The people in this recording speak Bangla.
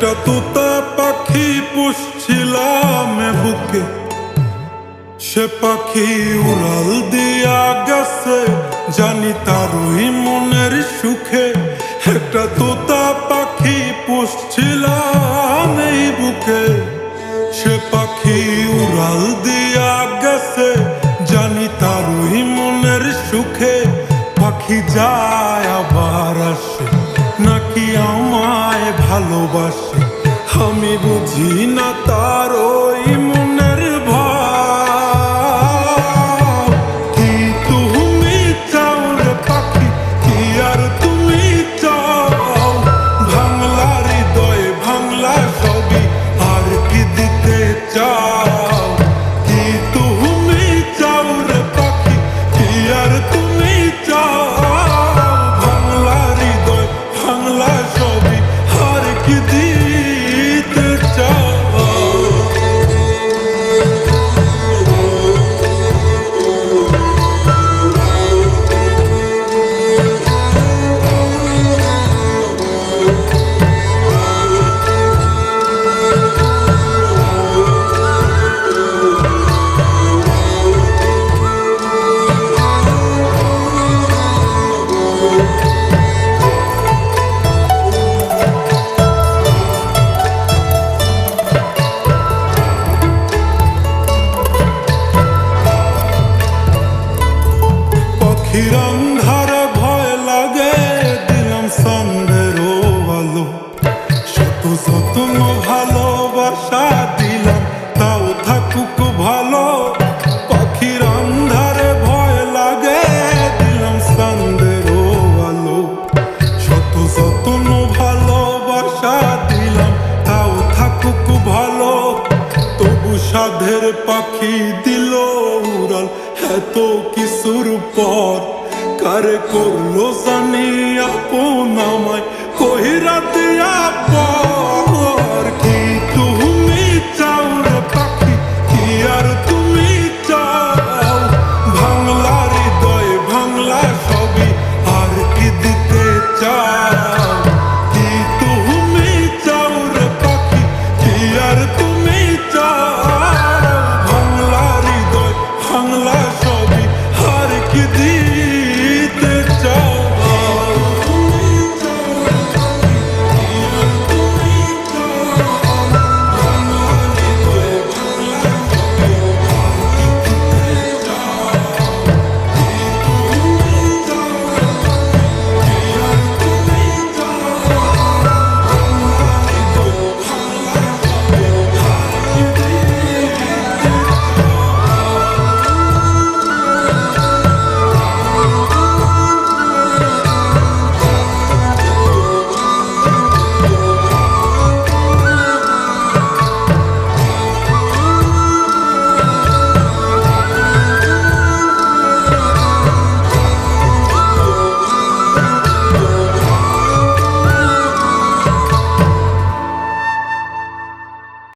একটা তোতা পাখি পুষছিলাম বুকে। সে পাখি উড়াল দিয়া গেছে, জানি তারই মনের সুখে। একটা তোতা পাখি পুষছিলাম বুকে। সে পাখি উড়াল দিয়া গেছে, জানি তারই মনের সুখে। পাখি যায় আবার আসে, নাকি আমার ভালোবাসে। আমি বুঝি না তার ওই সাধের পাখি দিল উড়াল। এত কিছুর পর কারে করল জানি আপন আমায়?